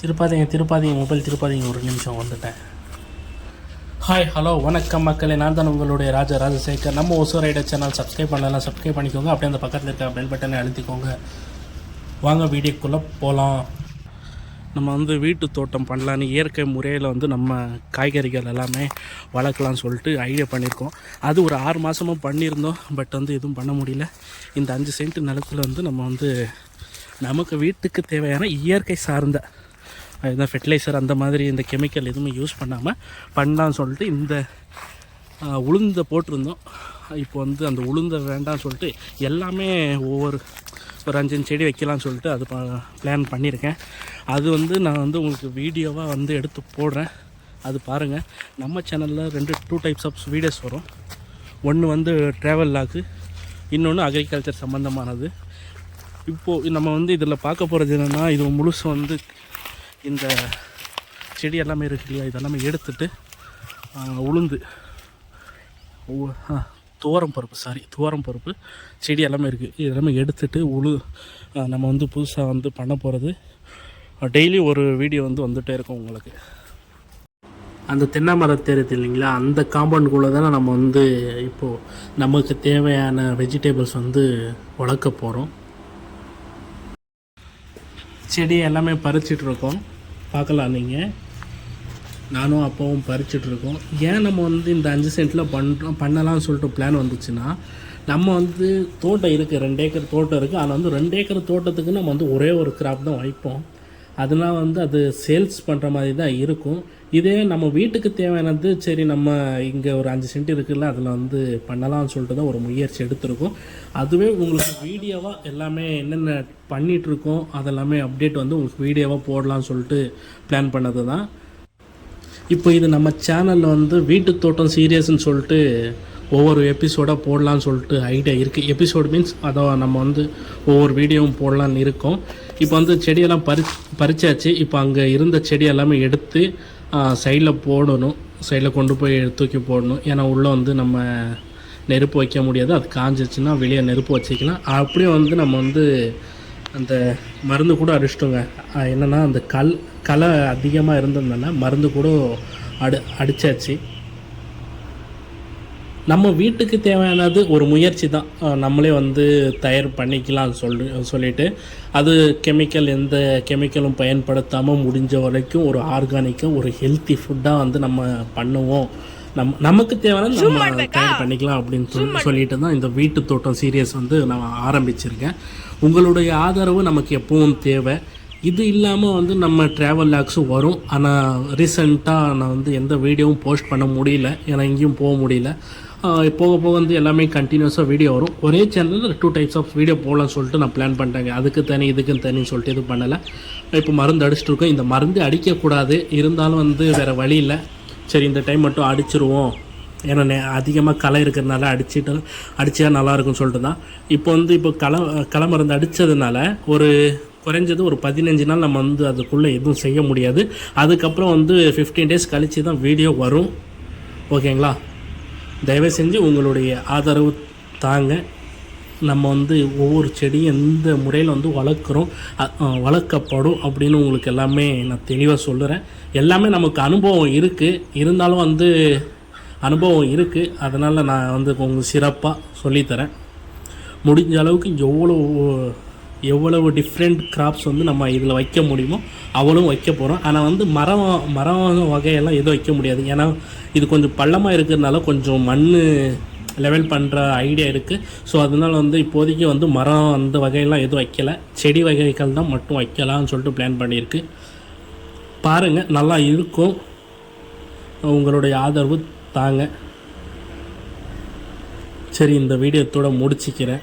திருப்பாதீங்க திருப்பாதீங்க mobile திருப்பாதீங்க ஒரு நிமிஷம் வந்துட்டேன். ஹாய் ஹலோ வணக்கம் மக்களே. நான் தான் உங்களுடைய ராஜா ராஜசேகர். நம்ம ஒசூரைட சேனல் சப்ஸ்கிரைப் பண்ணலாம் சப்ஸ்கிரைப் பண்ணிக்கோங்க. அப்படியே அந்த பக்கத்தில் இருக்க பெல் பட்டனை அழுத்திக்கோங்க. வாங்க வீடியோக்குள்ளே போகலாம் நம்ம வந்து வீட்டு தோட்டம் பண்ணலான்னு இயற்கை முறையில் வந்து நம்ம காய்கறிகள் எல்லாமே வளர்க்கலாம்னு சொல்லிட்டு ஐடியா பண்ணியிருக்கோம். அது ஒரு ஆறு மாதமாக பண்ணியிருந்தோம். பட் வந்து எதுவும் பண்ண முடியல. இந்த அஞ்சு சென்ட் நிலத்தில் வந்து நம்ம வந்து நமக்கு வீட்டுக்கு தேவையான இயற்கை சார்ந்த அதுதான் ஃபெர்டிலைசர் அந்த மாதிரி இந்த கெமிக்கல் எதுவுமே யூஸ் பண்ணாமல் பண்ணலான்னு சொல்லிட்டு இந்த உளுந்த போட்டிருந்தோம். இப்போ வந்து அந்த உளுந்த வேண்டாம்னு சொல்லிட்டு எல்லாமே ஒவ்வொரு ஒரு அஞ்சு செடி வைக்கலாம்னு சொல்லிட்டு அது பிளான் பண்ணியிருக்கேன். அது வந்து நான் வந்து உங்களுக்கு வீடியோவாக வந்து எடுத்து போடுறேன். அது பாருங்கள் நம்ம சேனலில் ரெண்டு டூ டைப்ஸ் ஆஃப் வீடியோஸ் வரும். ஒன்று வந்து ட்ராவல் லாக்கு இன்னொன்று அக்ரிகல்ச்சர் சம்மந்தமானது இப்போது நம்ம வந்து இதில் பார்க்க போகிறது என்னென்னா இது முழுசு வந்து இந்த செடி எல்லாமே இருக்கு இல்லையா? இதெல்லாமே எடுத்துட்டு உளுந்து துவரம் பருப்பு சாரி துவரம் பருப்பு செடி எல்லாமே இருக்குது இது எல்லாமே எடுத்துட்டு உழு நம்ம வந்து புதுசாக வந்து பண்ண போகிறது டெய்லி ஒரு வீடியோ வந்து வந்துகிட்டே இருக்கும் உங்களுக்கு. அந்த தென்னை மரம் தெரியுது இல்லைங்களா? அந்த காம்பவுண்டுக்குள்ளே தானே நம்ம வந்து இப்போது நமக்கு தேவையான வெஜிடபிள்ஸ் வந்து வளர்க்க போகிறோம் செடி எல்லாமே பறிச்சிட்டு இருக்கோம் பார்க்கலாம் நீங்கள் நானும் அப்பாவும் பறிச்சிட்ருக்கோம். ஏன் நம்ம வந்து இந்த அஞ்சு சென்ட்டில் பண்ணுறோம் பண்ணலாம்னு சொல்லிட்டு பிளான் வந்துச்சுன்னா நம்ம வந்து தோட்டம் இருக்குது ரெண்டு ஏக்கர் தோட்டம் இருக்குது ஆனால் வந்து ரெண்டு ஏக்கர் தோட்டத்துக்கு நம்ம வந்து ஒரே ஒரு கிராப் தான் வைப்போம். அதெல்லாம் வந்து அது சேல்ஸ் பண்ணுற மாதிரி தான் இருக்கும். இதே நம்ம வீட்டுக்கு தேவையானது சரி நம்ம இங்கே ஒரு அஞ்சு சென்ட் இருக்குல்ல அதில் வந்து பண்ணலாம்னு சொல்லிட்டு தான் ஒரு முயற்சி எடுத்திருக்கோம். அதுவே உங்களுக்கு வீடியோவாக எல்லாமே என்னென்ன பண்ணிகிட்ருக்கோம் அதெல்லாமே அப்டேட் வந்து உங்களுக்கு வீடியோவாக போடலாம்னு சொல்லிட்டு பிளான் பண்ணது தான். இப்போ இது நம்ம சேனலில் வந்து வீட்டு தோட்டம் சீரியஸ்ன்னு சொல்லிட்டு ஒவ்வொரு எபிசோடாக போடலான்னு சொல்லிட்டு ஐடியா இருக்குது எபிசோடு மீன்ஸ் அதை நம்ம வந்து ஒவ்வொரு வீடியோவும் போடலான்னு இருக்கோம். இப்போ வந்து செடியெல்லாம் பறி பறிச்சாச்சு. இப்போ அங்கே இருந்த செடி எல்லாமே எடுத்து சைடில் போடணும். சைடில் கொண்டு போய் தூக்கி போடணும். ஏன்னா உள்ளே வந்து நம்ம நெருப்பு வைக்க முடியாது. அது காஞ்சிச்சுன்னா வெளியே நெருப்பு வச்சுக்கலாம். அப்படியே வந்து நம்ம வந்து அந்த மருந்து கூட அடிச்சிட்டோங்க. என்னென்னா அந்த கல் களை அதிகமாக இருந்ததுனால மருந்து கூட அடி அடித்தாச்சு நம்ம வீட்டுக்கு தேவையானது ஒரு முயற்சி தான். நம்மளே வந்து தயார் பண்ணிக்கலாம் சொல்லி சொல்லிட்டு அது கெமிக்கல் எந்த கெமிக்கலும் பயன்படுத்தாமல் முடிஞ்ச வரைக்கும் ஒரு ஆர்கானிக்காக ஒரு ஹெல்த்தி ஃபுட்டாக வந்து நம்ம பண்ணுவோம். நம் நமக்கு தேவையான நம்ம தயார் பண்ணிக்கலாம் அப்படின்னு சொல்லி சொல்லிட்டு தான் இந்த வீட்டு தோட்டம் சீரியஸ் வந்து நான் ஆரம்பிச்சிருக்கேன். உங்களுடைய ஆதரவு நமக்கு எப்பவும் தேவை. இது இல்லாமல் வந்து நம்ம ட்ராவல் லாக்ஸும் வரும். ஆனால் ரீசெண்டாக நான் வந்து எந்த வீடியோவும் போஸ்ட் பண்ண முடியல. ஏன்னா எங்கேயும் போக முடியல. போக போக வந்து எல்லாமே கண்டினியூஸாக வீடியோ வரும். ஒரே சேனலில் டூ டைப்ஸ் ஆஃப் வீடியோ போகலான்னு சொல்லிட்டு நான் பிளான் பண்ணிட்டேங்க. அதுக்கு தனி இதுக்கு தனின்னு சொல்லிட்டு எதுவும் பண்ணலை. இப்போ மருந்து அடிச்சுட்டு இருக்கோம் இந்த மருந்து அடிக்கக்கூடாது. இருந்தாலும் வந்து வேறு வழி இல்லை. சரி இந்த டைம் மட்டும் அடிச்சிருவோம். ஏன்னா நே அதிகமாக களை இருக்கிறதுனால அடிச்சிட்டு அடிச்சா நல்லாயிருக்கும்னு சொல்லிட்டு தான். இப்போ வந்து இப்போ களை களை மருந்து அடித்ததுனால ஒரு குறைஞ்சது ஒரு பதினஞ்சு நாள் நம்ம வந்து அதுக்குள்ளே எதுவும் செய்ய முடியாது. அதுக்கப்புறம் வந்து ஃபிஃப்டீன் டேஸ் கழித்து தான் வீடியோ வரும். ஓகேங்களா? தயவு செஞ்சு உங்களுடைய ஆதரவு தாங்க. நம்ம வந்து ஒவ்வொரு செடியும் எந்த முறையில் வந்து வளர்க்குறோம். வளர்க்கப்படும் அப்படின்னு உங்களுக்கு எல்லாமே நான் தெளிவாக சொல்லுறேன் எல்லாமே நமக்கு அனுபவம் இருக்குது இருந்தாலும் வந்து அனுபவம் இருக்குது அதனால் நான் வந்து உங்களுக்கு சிறப்பாக சொல்லித்தரேன். முடிஞ்ச அளவுக்கு எவ்வளோ எவ்வளவு டிஃப்ரெண்ட் கிராப்ஸ் வந்து நம்ம இதில் வைக்க முடியுமோ அவ்வளவும் வைக்க போகிறோம் ஆனால் வந்து மரம் மரம் வகையெல்லாம் எதுவும் வைக்க முடியாது. ஏன்னா இது கொஞ்சம் பள்ளமாக இருக்கிறதுனால கொஞ்சம் மண் லெவல் பண்ணுற ஐடியா இருக்குது ஸோ அதனால் வந்து இப்போதைக்கு வந்து மரம் அந்த வகையெல்லாம் எதுவும் வைக்கலை. செடி வகைகள் தான் மட்டும் வைக்கலாம்னு சொல்லிட்டு பிளான் பண்ணியிருக்கு. பாருங்கள் நல்லா இருக்கும். உங்களுடைய ஆதரவு தாங்க. சரி இந்த வீடியோத்தோட முடிச்சிக்கிறேன்.